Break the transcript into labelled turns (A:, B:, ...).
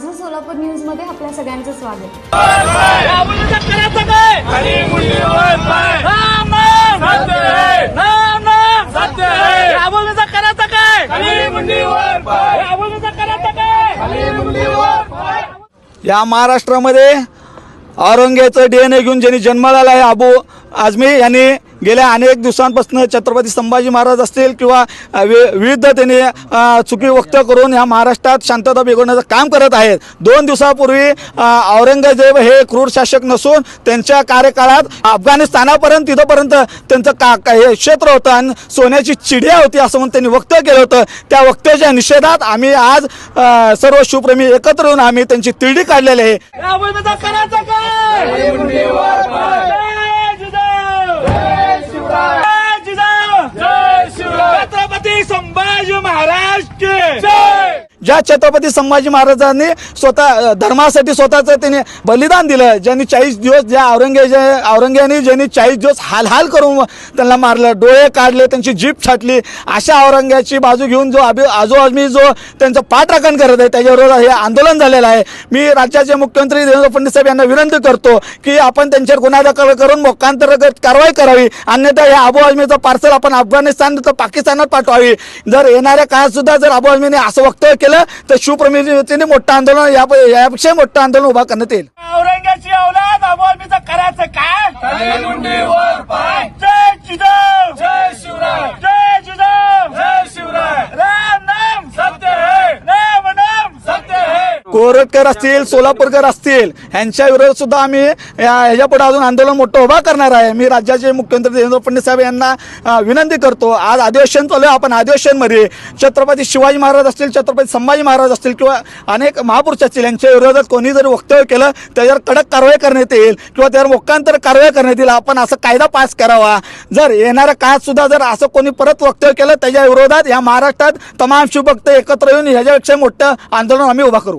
A: माझं सोलापूर न्यूजमध्ये आपल्या सगळ्यांचं स्वागत.
B: या महाराष्ट्रामध्ये औरंगजेबाचं डीएनए घेऊन ज्यांनी जन्माला आहे अबू आझमी यांनी गेल्या अनेक दिवसांपासून छत्रपती संभाजी महाराज असतील किंवा विविध त्यांनी चुकी व्यक्त करून या महाराष्ट्रात शांतता बिघडवण्याचं काम करत आहेत. दोन दिवसापूर्वी औरंगजेब हे क्रूर शासक नसून त्यांच्या कार्यकाळात अफगाणिस्तानापर्यंत तिथंपर्यंत त्यांचं का हे क्षेत्र होतं आणि सोन्याची चिडिया होती असं म्हणून त्यांनी वक्तव्य केलं होतं. त्या वक्तव्याच्या निषेधात आम्ही आज सर्व शिवप्रेमी एकत्र येऊन आम्ही त्यांची तिरडी काढलेली आहे
C: राहुलचा करायचं काय जय जिजाऊ जय जिजाऊ छत्रपती संभाजी महाराज के
B: ज्या छत्रपती संभाजी महाराजांनी स्वतः धर्मासाठी स्वतःचं त्यांनी बलिदान दिलं ज्यांनी चाळीस दिवस ज्या औरंगजे औरंगजेबाने ज्यांनी चाळीस दिवस हाल हाल करून त्यांना मारलं डोळे काढले त्यांची जीप छाटली अशा औरंगजेबाची बाजू घेऊन जो अभि आजोआजमी जो त्यांचं पाठराखण करत आहे त्याच्याबरोबर हे आंदोलन झालेलं आहे. मी राज्याचे मुख्यमंत्री देवेंद्र फडणवीस साहेब यांना विनंती करतो की आपण त्यांच्यावर गुन्हा दाखल करून मोक्षांतर्गत कारवाई करावी. अन्यथा या अबू आजमीचं पार्सल आपण अफगाणिस्तान तर पाकिस्तानात पाठवावी. जर येणाऱ्या काळात सुद्धा जर अबू आजमीने असं वक्तव्य केलं केलं तर शिवप्रमितीने मोठं आंदोलन यापेक्षा मोठं आंदोलन उभा करण्यात येईल.
C: औरंगाची औलाद
B: कोरटकर असतील सोलापूरकर असतील यांच्या विरोधात सुद्धा आम्ही या- ह्याच्या पुढे अजून आंदोलन मोठं उभा करणार आहे. मी राज्याचे मुख्यमंत्री देवेंद्र फडणवीस साहेब यांना विनंती करतो. आज अधिवेशन चालू आहे. आपण अधिवेशनमध्ये छत्रपती शिवाजी महाराज असतील छत्रपती संभाजी महाराज असतील किंवा अनेक महापुरुष असतील यांच्या विरोधात कोणी जरी वक्तव्य केलं त्याच्यावर कडक कारवाई करण्यात येईल किंवा त्यावर मोक्कांतर कारवाई करण्यात येईल. आपण असं कायदा पास करावा. जर येणाऱ्या काळात सुद्धा जर असं कोणी परत वक्तव्य केलं त्याच्या विरोधात या महाराष्ट्रात तमाम शिवभक्त एकत्र येऊन ह्याच्यापेक्षा मोठं आंदोलन आम्ही उभा करू.